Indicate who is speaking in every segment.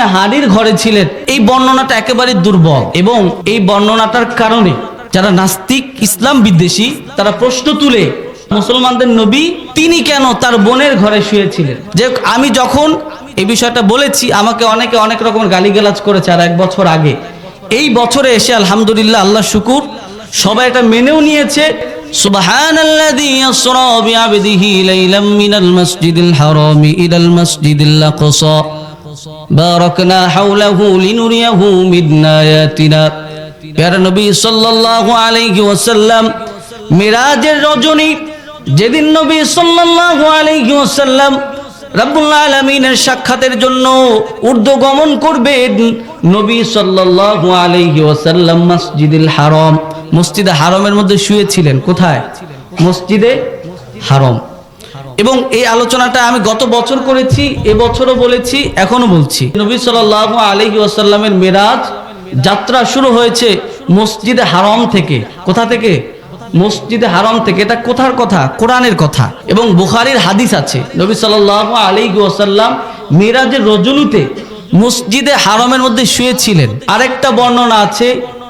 Speaker 1: উম্মে হারির ঘরে ছিলেন এই বর্ণনাটা একেবারে দুর্বল এবং এই বর্ণনাটার কারণে যারা নাস্তিক ইসলাম বিদ্বেষী তারা প্রশ্ন তুলে মুসলমানদের নবী তিনি কেন তার বোনের ঘরে শুয়েছিলেন যে আমি যখন এই বিষয়টা বলেছি আমাকে অনেকে অনেক রকমের গালিগালাজ করেছে আর এক বছর আগে এই বছরে এসে আলহামদুলিল্লাহ আল্লাহ শুকুর সবাই এটা মেনেও নিয়েছে سبحان الذي يسرى بعبده ليلا من المسجد الحرام إلى المسجد الأقصى باركنا حوله لنريه من آياتنا প্যারা নবী সাল্লাল্লাহু আলাইহি ওয়াসাল্লাম মিরাজের রজনী যেদিন নবী সাল্লাল্লাহু আলাইহি ওয়াসাল্লাম রাব্বুল আলামিনের সাক্ষাতের জন্য উর্দু গমন করবেন নবী সাল্লাল্লাহু আলাইহি ওয়াসাল্লাম মসজিদুল হারাম মসজিদে হারামের মধ্যে শুয়েছিলেন কোথায় মসজিদে হারাম এবং এই আলোচনাটা আমি গত বছর করেছি এবছরও বলেছি এখনও বলছি। নবী সাল্লাল্লাহু আলাইহি ওয়াসাল্লামের মেরাজ যাত্রা শুরু হয়েছে মসজিদে হারম থেকে। কোথা থেকে? মসজিদে হারাম থেকে। এটা কোথার কথা? কোরআনের কথা। এবং বুখারীর হাদিস আছে, নবী সাল্লাল্লাহু আলাইহি ওয়াসাল্লাম মিরাজের রজনীতে মসজিদে হারমের মধ্যে শুয়েছিলেন। আরেকটা বর্ণনা আছে,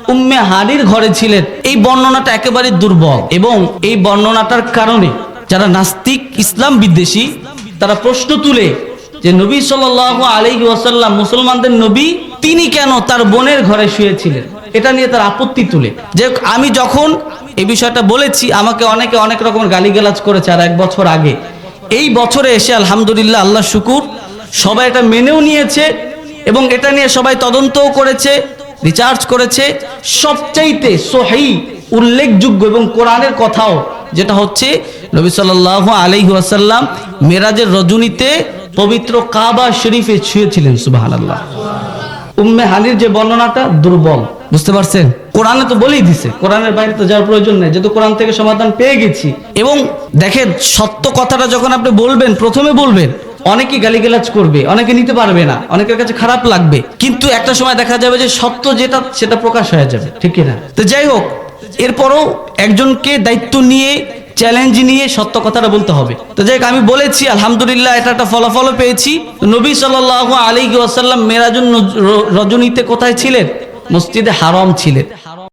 Speaker 1: উম্মে হানির ঘরে ছিলেন। এই বর্ণনাটা একেবারে দুর্বল এবং এই বর্ণনাটার কারণে যারা নাস্তিক ইসলাম বিদ্বেষী, তারা প্রশ্ন তুলে যে নবী সাল্লাল্লাহু আলাইহি ওয়াসাল্লাম মুসলমানদের নবী, তিনি কেন তার বোনের ঘরে শুয়েছিলেন? এটা নিয়ে তার আপত্তি তুলে। যে আমি যখন এই বিষয়টা বলেছি, আমাকে অনেকে অনেক রকমের গালিগালাজ করেছে আর এক বছর আগে। এই বছরে এসে আলহামদুলিল্লাহ, আল্লাহ শুকুর, সবাই এটা মেনেও নিয়েছে এবং এটা নিয়ে সবাই তদন্তও করেছে, রিচার্জ করেছে। সবচাইতে সহি, উল্লেখযোগ্য এবং কোরআনের কথাও, যেটা হচ্ছে নবী সাল্লাল্লাহু আলাইহি ওয়াসাল্লাম মেরাজের রজনীতে পবিত্র কাবা শরীফে ছুঁয়েছিলেন সুবাহ আল্লাহ উম্মে হানির যে বর্ণনাটা দুর্বল, বুঝতে পারছেন? কোরআনে তো বলেই দিছে, কোরআনের বাইরে তো যাওয়ার প্রয়োজন নেই, যেহেতু কোরআন থেকে সমাধান পেয়ে গেছি। এবং দেখেন, সত্য কথাটা যখন আপনি বলবেন, প্রথমে বলবেন অনেকেই গালিগালাজ করবে, অনেকে নিতে পারবে না, অনেকের কাছে খারাপ লাগবে, কিন্তু একটা সময় দেখা যাবে যে সত্য যেটা, সেটা প্রকাশ হয়ে যাবে, ঠিক না? তো যাই হোক, এরপরও একজনকে দায়িত্ব নিয়ে চ্যালেঞ্জ নিয়ে সত্য কথাটা বলতে হবে। তো যাই আমি বলেছি, আলহামদুলিল্লাহ, এটা একটা ফলাফলও পেয়েছি। নবী সাল আলী ওয়াসাল্লাম মেরাজুন রজনীতে কোথায় ছিলেন? মসজিদে হারম ছিলেন।